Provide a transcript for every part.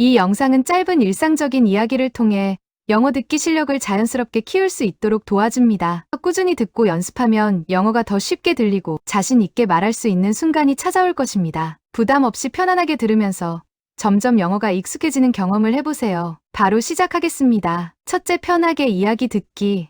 이 영상은 짧은 일상적인 이야기를 통해 영어 듣기 실력을 자연스럽게 키울 수 있도록 도와줍니다. 꾸준히 듣고 연습하면 영어가 더 쉽게 들리고 자신 있게 말할 수 있는 순간이 찾아올 것입니다. 부담 없이 편안하게 들으면서 점점 영어가 익숙해지는 경험을 해보세요. 바로 시작하겠습니다. 첫째 편하게 이야기 듣기.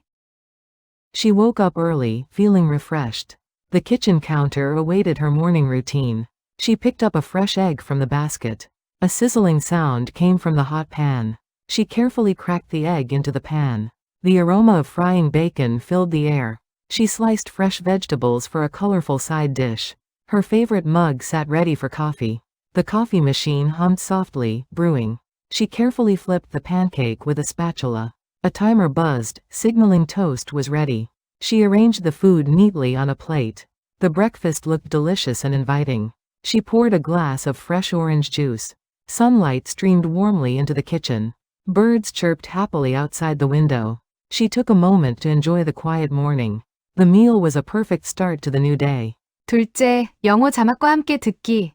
She woke up early, feeling refreshed. The kitchen counter awaited her morning routine. She picked up a fresh egg from the basket. A sizzling sound came from the hot pan. She carefully cracked the egg into the pan. The aroma of frying bacon filled the air. She sliced fresh vegetables for a colorful side dish. Her favorite mug sat ready for coffee. The coffee machine hummed softly, brewing. She carefully flipped the pancake with a spatula. A timer buzzed, signaling toast was ready. She arranged the food neatly on a plate. The breakfast looked delicious and inviting. She poured a glass of fresh orange juice. Sunlight streamed warmly into the kitchen. Birds chirped happily outside the window. She took a moment to enjoy the quiet morning. The meal was a perfect start to the new day. 둘째, 영어 자막과 함께 듣기.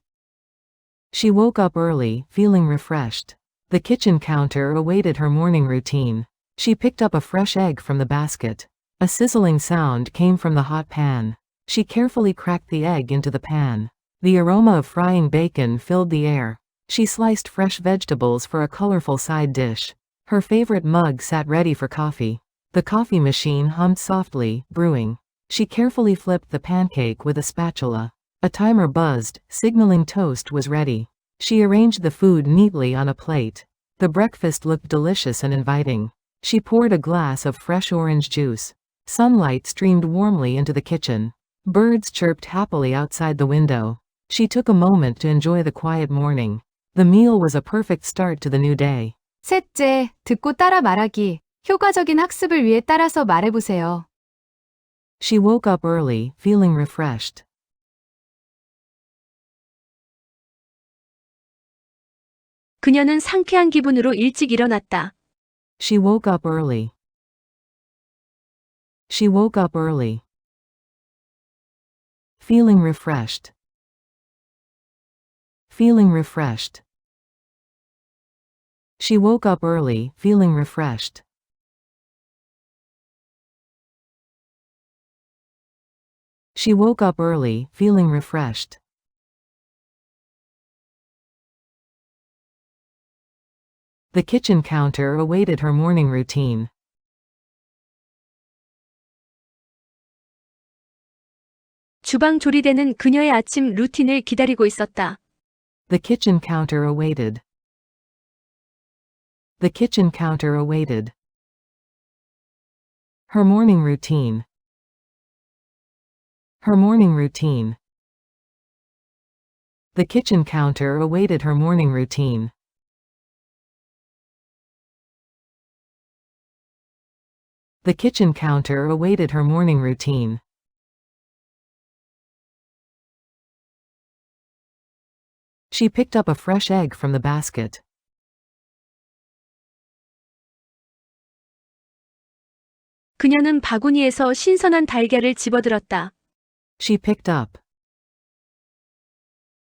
She woke up early, feeling refreshed. The kitchen counter awaited her morning routine. She picked up a fresh egg from the basket. A sizzling sound came from the hot pan. She carefully cracked the egg into the pan. The aroma of frying bacon filled the air. She sliced fresh vegetables for a colorful side dish. Her favorite mug sat ready for coffee. The coffee machine hummed softly, brewing. She carefully flipped the pancake with a spatula. A timer buzzed, signaling toast was ready. She arranged the food neatly on a plate. The breakfast looked delicious and inviting. She poured a glass of fresh orange juice. Sunlight streamed warmly into the kitchen. Birds chirped happily outside the window. She took a moment to enjoy the quiet morning. The meal was a perfect start to the new day. 셋째, 듣고 따라 말하기. 효과적인 학습을 위해 따라서 말해보세요. She woke up early, feeling refreshed. 그녀는 상쾌한 기분으로 일찍 일어났다. She woke up early. She woke up early. Feeling refreshed. Feeling refreshed. She woke up early, feeling refreshed. She woke up early, feeling refreshed. The kitchen counter awaited her morning routine. 주방 조리대는 그녀의 아침 루틴을 기다리고 있었다. The kitchen counter awaited. The kitchen counter awaited. Her morning routine. Her morning routine. The kitchen counter awaited her morning routine. The kitchen counter awaited her morning routine. She picked up a fresh egg from the basket. 그녀는 바구니에서 신선한 달걀을 집어들었다. She picked up.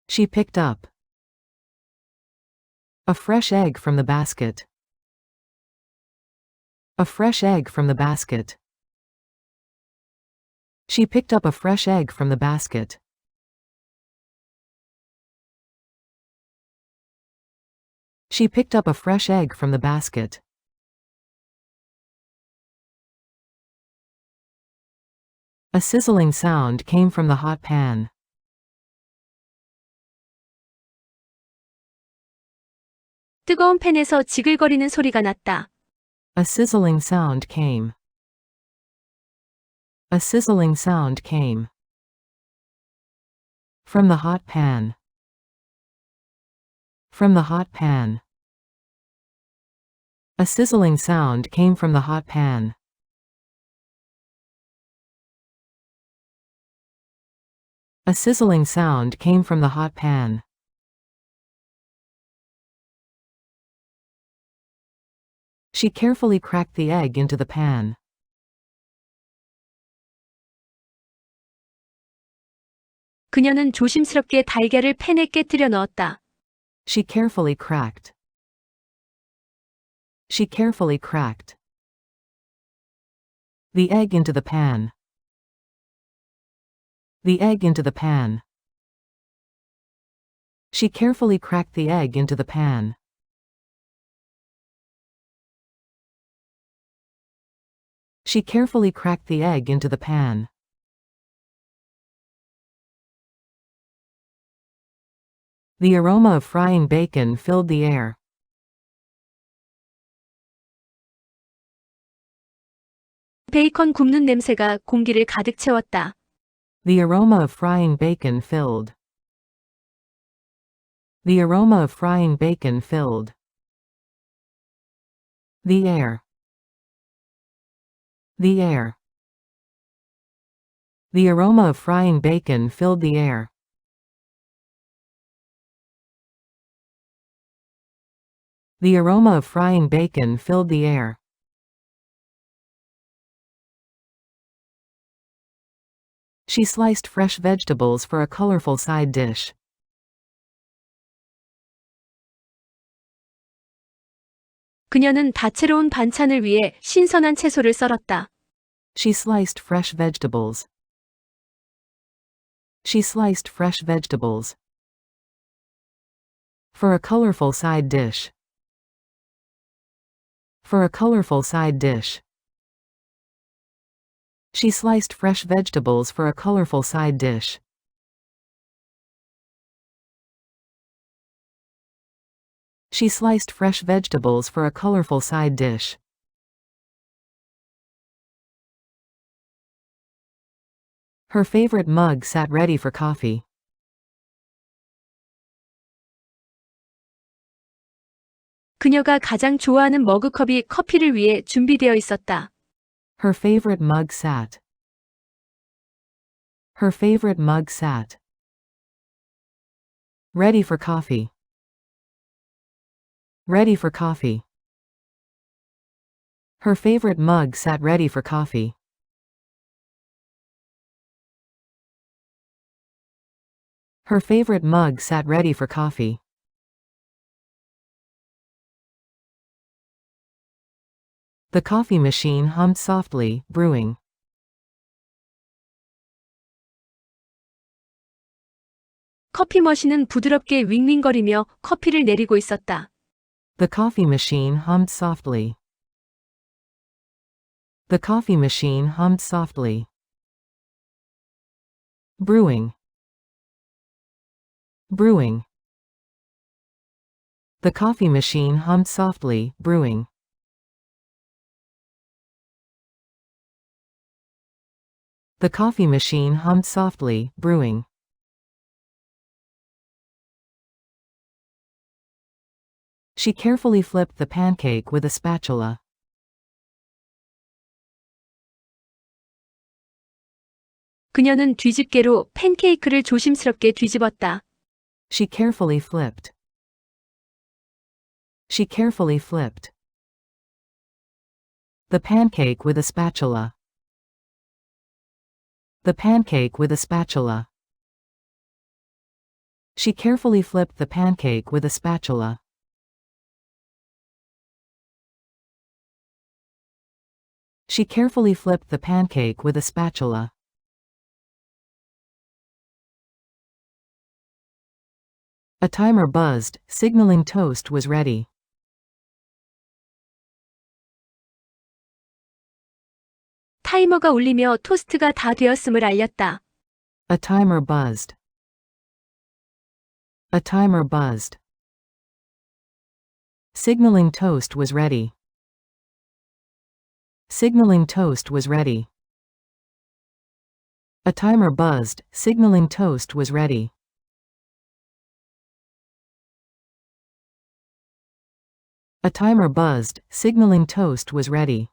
She picked up. A fresh egg from the basket. A fresh egg from the basket. She picked up a fresh egg from the basket. She picked up a fresh egg from the basket. A sizzling sound came from the hot pan. 뜨거운 팬에서 지글거리는 소리가 났다. A sizzling sound came. A sizzling sound came. From the hot pan. From the hot pan. A sizzling sound came from the hot pan. A sizzling sound came from the hot pan. She carefully cracked the egg into the pan. 그녀는 조심스럽게 달걀을 팬에 깨뜨려 넣었다. She carefully cracked. She carefully cracked the egg into the pan. The egg into the pan. She carefully cracked the egg into the pan. She carefully cracked the egg into the pan. The aroma of frying bacon filled the air. 베이컨 굽는 냄새가 공기를 가득 채웠다. The aroma of frying bacon filled. The aroma of frying bacon filled. The air. The air. The aroma of frying bacon filled the air. The aroma of frying bacon filled the air. She sliced fresh vegetables for a colorful side dish. 그녀는 다채로운 반찬을 위해 신선한 채소를 썰었다. She sliced fresh vegetables. She sliced fresh vegetables. For a colorful side dish. For a colorful side dish. She sliced fresh vegetables for a colorful side dish. She sliced fresh vegetables for a colorful side dish. Her favorite mug sat ready for coffee. 그녀가 가장 좋아하는 머그컵이 커피를 위해 준비되어 있었다. Her favorite mug sat. Her favorite mug sat. Ready for coffee. Ready for coffee. Her favorite mug sat ready for coffee. Her favorite mug sat ready for coffee. The coffee machine hummed softly, brewing. 커피 머신은 부드럽게 윙윙거리며 커피를 내리고 있었다. The coffee machine hummed softly. The coffee machine hummed softly. Brewing. Brewing. The coffee machine hummed softly, brewing. The coffee machine hummed softly, brewing. She carefully flipped the pancake with a spatula. 그녀는 뒤집개로 팬케이크를 조심스럽게 뒤집었다. She carefully flipped. She carefully flipped. The pancake with a spatula. The pancake with a spatula. She carefully flipped the pancake with a spatula. She carefully flipped the pancake with a spatula. A timer buzzed, signaling toast was ready. 타이머가 울리며 토스트가 다 되었음을 알렸다. A timer buzzed. A timer buzzed. Signaling toast was ready. Signaling toast was ready. A timer buzzed, signaling toast was ready. A timer buzzed, signaling toast was ready.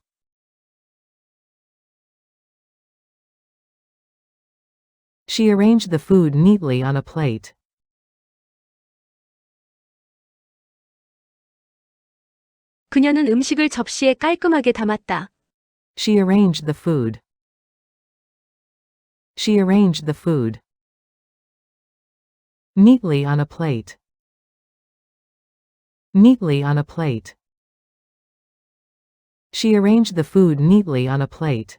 She arranged the food neatly on a plate. 그녀는 음식을 접시에 깔끔하게 담았다. She arranged the food. She arranged the food. Neatly on a plate. Neatly on a plate. She arranged the food neatly on a plate.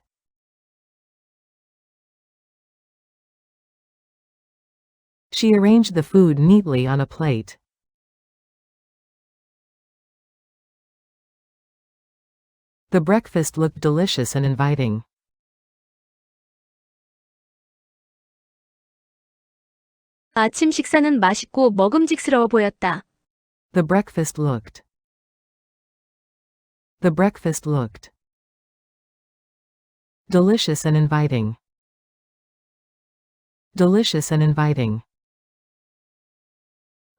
She arranged the food neatly on a plate. The breakfast looked delicious and inviting. 아침 식사는 맛있고 먹음직스러워 보였다. The breakfast looked. The breakfast looked. Delicious and inviting. Delicious and inviting.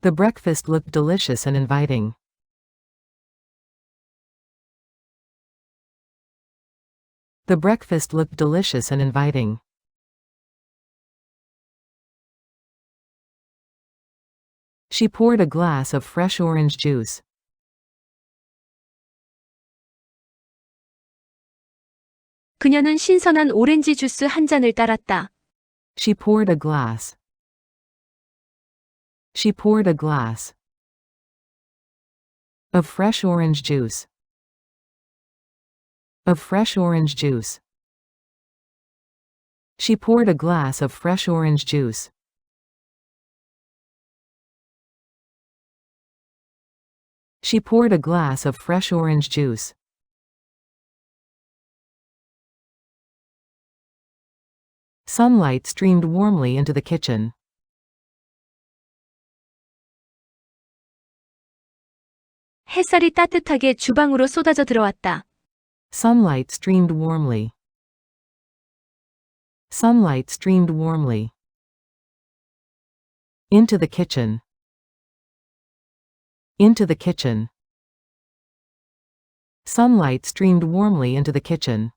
The breakfast looked delicious and inviting. The breakfast looked delicious and inviting. She poured a glass of fresh orange juice. 그녀는 신선한 오렌지 주스 한 잔을 따랐다. She poured a glass. she poured a glass of fresh orange juice. Of fresh orange juice. She poured a glass of fresh orange juice. She poured a glass of fresh orange juice. Sunlight streamed warmly into the kitchen. 햇살이 따뜻하게 주방으로 쏟아져 들어왔다. Sunlight streamed warmly. Sunlight streamed warmly. Into the kitchen. Into the kitchen. Sunlight streamed warmly into the kitchen.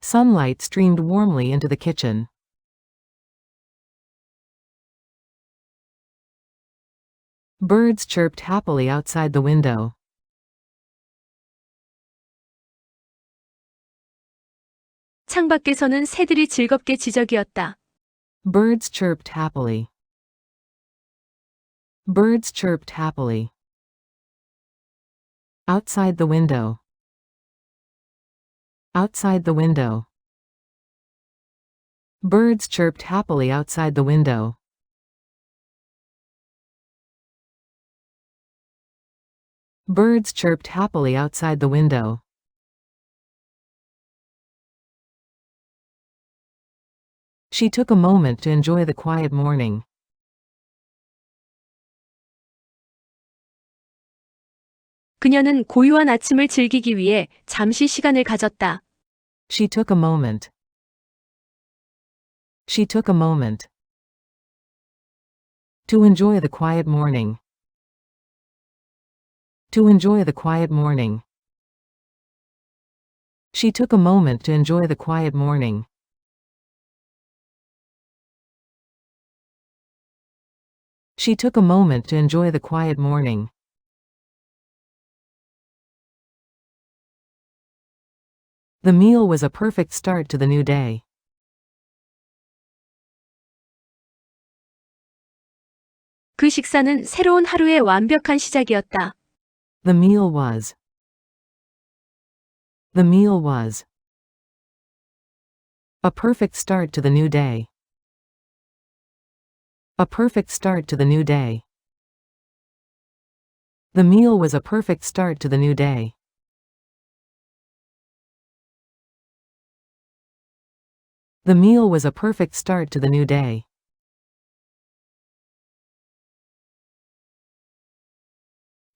Sunlight streamed warmly into the kitchen. Birds chirped happily outside the window. 창밖에서는 새들이 즐겁게 지저귀었다. Birds chirped happily. Birds chirped happily. Outside the window. Outside the window. Birds chirped happily outside the window. Birds chirped happily outside the window. She took a moment to enjoy the quiet morning. 그녀는 고요한 아침을 즐기기 위해 잠시 시간을 가졌다. She took a moment. She took a moment to enjoy the quiet morning. To enjoy the quiet morning. She took a moment to enjoy the quiet morning. She took a moment to enjoy the quiet morning. The meal was a perfect start to the new day. 그 식사는 새로운 하루의 완벽한 시작이었다. The meal was. The meal was. A perfect start to the new day. A perfect start to the new day. The meal was a perfect start to the new day. The meal was a perfect start to the new day.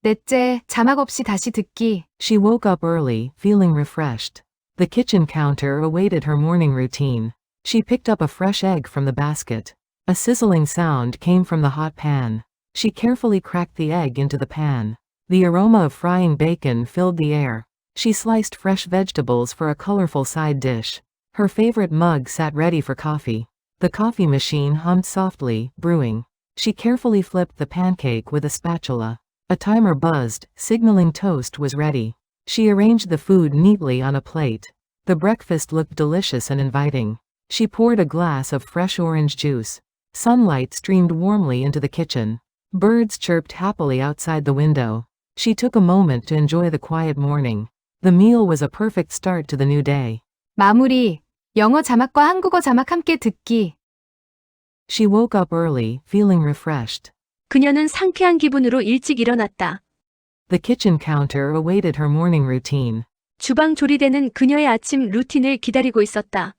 넷째, 자막 없이 다시 듣기. She woke up early, feeling refreshed. The kitchen counter awaited her morning routine. She picked up a fresh egg from the basket. A sizzling sound came from the hot pan. She carefully cracked the egg into the pan. The aroma of frying bacon filled the air. She sliced fresh vegetables for a colorful side dish. Her favorite mug sat ready for coffee. The coffee machine hummed softly, brewing. She carefully flipped the pancake with a spatula. A timer buzzed, signaling toast was ready. She arranged the food neatly on a plate. The breakfast looked delicious and inviting. She poured a glass of fresh orange juice. Sunlight streamed warmly into the kitchen. Birds chirped happily outside the window. She took a moment to enjoy the quiet morning. The meal was a perfect start to the new day. 마무리. 영어 자막과 한국어 자막 함께 듣기. She woke up early, feeling refreshed. 그녀는 상쾌한 기분으로 일찍 일어났다. The kitchen counter awaited her morning routine. 주방 조리대는 그녀의 아침 루틴을 기다리고 있었다.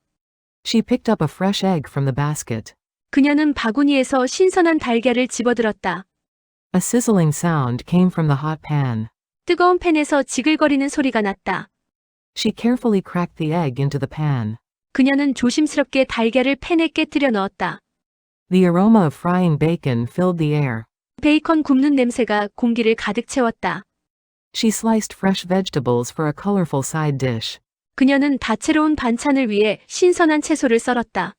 She picked up a fresh egg from the basket. 그녀는 바구니에서 신선한 달걀을 집어들었다. A sizzling sound came from the hot pan. 뜨거운 팬에서 지글거리는 소리가 났다. She carefully cracked the egg into the pan. 그녀는 조심스럽게 달걀을 팬에 깨뜨려 넣었다. The aroma of frying bacon filled the air. 베이컨 굽는 냄새가 공기를 가득 채웠다. She sliced fresh vegetables for a colorful side dish. 그녀는 다채로운 반찬을 위해 신선한 채소를 썰었다.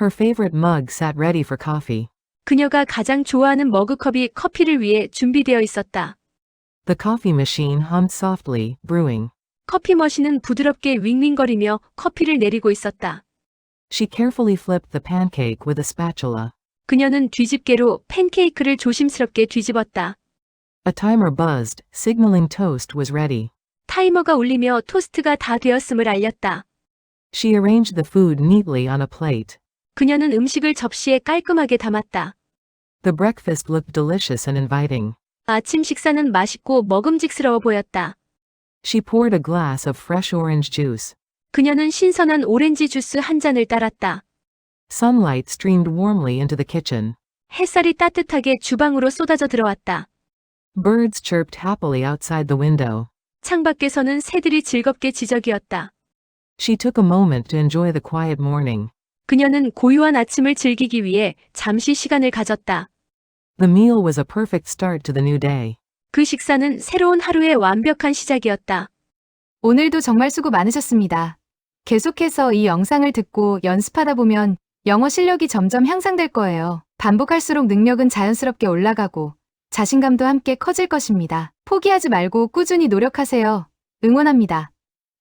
Her favorite mug sat ready for coffee. 그녀가 가장 좋아하는 머그컵이 커피를 위해 준비되어 있었다. The coffee machine hummed softly, brewing. 커피 머신은 부드럽게 윙윙거리며 커피를 내리고 있었다. She carefully flipped the pancake with a spatula. 그녀는 뒤집개로 팬케이크를 조심스럽게 뒤집었다. A timer buzzed, signaling toast was ready. 타이머가 울리며 토스트가 다 되었음을 알렸다. She arranged the food neatly on a plate. 그녀는 음식을 접시에 깔끔하게 담았다. The breakfast looked delicious and inviting. 아침 식사는 맛있고 먹음직스러워 보였다. She poured a glass of fresh orange juice. 그녀는 신선한 오렌지 주스 한 잔을 따랐다. Sunlight streamed warmly into the kitchen. 햇살이 따뜻하게 주방으로 쏟아져 들어왔다. Birds chirped happily outside the window. 창밖에서는 새들이 즐겁게 지저귀었다. She took a moment to enjoy the quiet morning. 그녀는 고요한 아침을 즐기기 위해 잠시 시간을 가졌다. The meal was a perfect start to the new day. 그 식사는 새로운 하루의 완벽한 시작이었다. 오늘도 정말 수고 많으셨습니다. 계속해서 이 영상을 듣고 연습하다 보면 영어 실력이 점점 향상될 거예요. 반복할수록 능력은 자연스럽게 올라가고 자신감도 함께 커질 것입니다. 포기하지 말고 꾸준히 노력하세요. 응원합니다.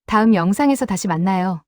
다음 영상에서 다시 만나요.